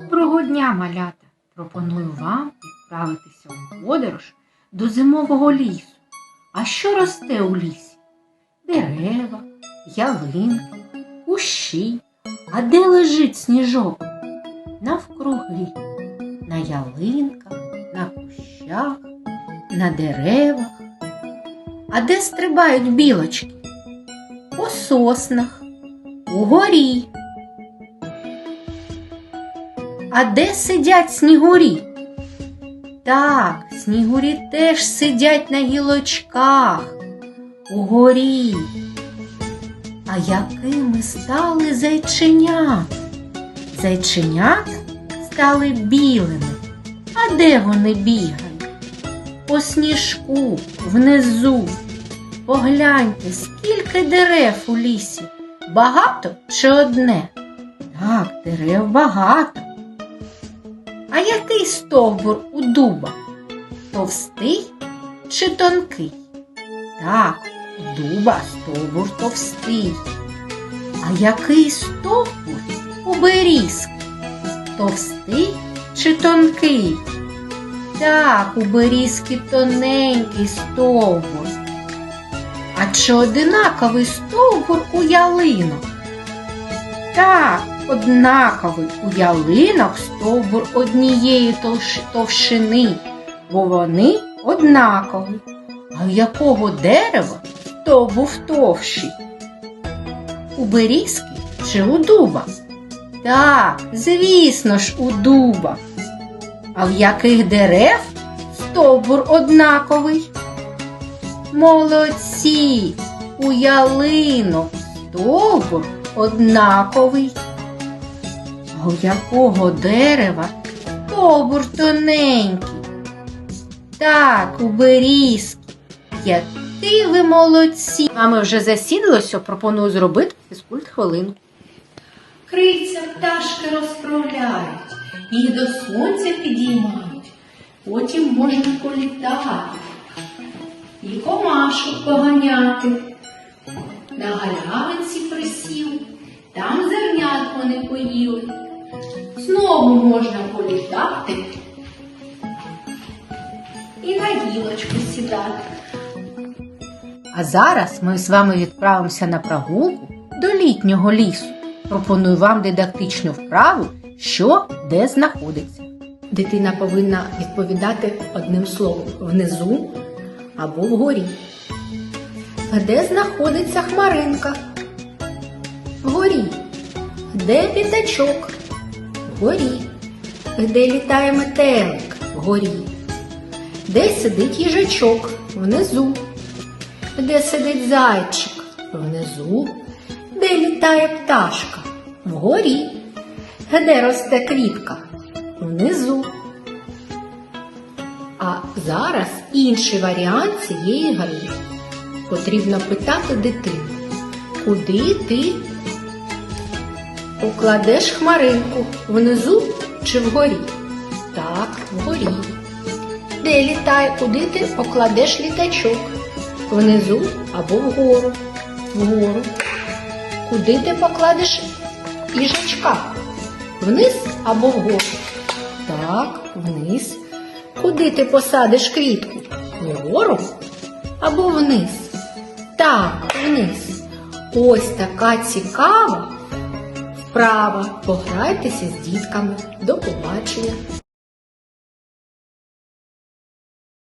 Доброго дня, малята! Пропоную вам відправитися у подорож до зимового лісу. А що росте у лісі? Дерева, ялинки, кущі. А де лежить сніжок? Навкруги, на ялинках, на кущах, на деревах. А де стрибають білочки? По соснах, угорі. А де сидять снігурі? Так, снігурі теж сидять на гілочках угорі. А якими стали зайченята? Зайченята стали білими. А де вони бігають? По сніжку внизу. Погляньте, скільки дерев у лісі. Багато чи одне? Так, дерев багато. А який стовбур у дуба? Товстий чи тонкий? Так, у дуба стовбур товстий. А який стовбур у берізки? Товстий чи тонкий? Так, у берізки тоненький стовбур. А чи одинаковий стовбур у ялинок? Так, однаковий у ялинок стовбур однієї товщини, бо вони однакові. А в якого дерева стовбур товщий? У берізки чи у дуба? Так, звісно ж, у дуба. А в яких дерев стовбур однаковий? Молодці, у ялинок стовбур однаковий. А якого дерева стовбур тоненький? Так, у берізки. Які ви молодці. А ми вже засідалося, пропоную зробити фізкульт хвилинку. Крильця пташки розправляють, їх до сонця підіймають, потім можна політати і комашок поганяти. На галявинці присів, там зернят вони поїли. Знову можна політати і на гілочку сідати. А зараз ми з вами відправимося на прогулку до літнього лісу. Пропоную вам дидактичну вправу, що де знаходиться. Дитина повинна відповідати одним словом внизу або вгорі. Де знаходиться хмаринка? Вгорі. Де п'ятачок? Вгорі. Де літає метелик? Вгорі. Де сидить їжачок? Внизу. Де сидить зайчик? Внизу. Де літає пташка? Вгорі. Де росте квітка? Внизу. А зараз інший варіант цієї гри. Потрібно питати дитину, куди ти покладеш хмаринку? Внизу чи вгорі? Так, вгорі. Де літає, куди ти покладеш літачок? Внизу або вгору. Вгору. Куди ти покладеш їжачка? Вниз або вгору? Так, вниз. Куди ти посадиш квітку? Вгору або вниз? Так, вниз. Ось така цікава вправа. Пограйтеся з дітками. До побачення.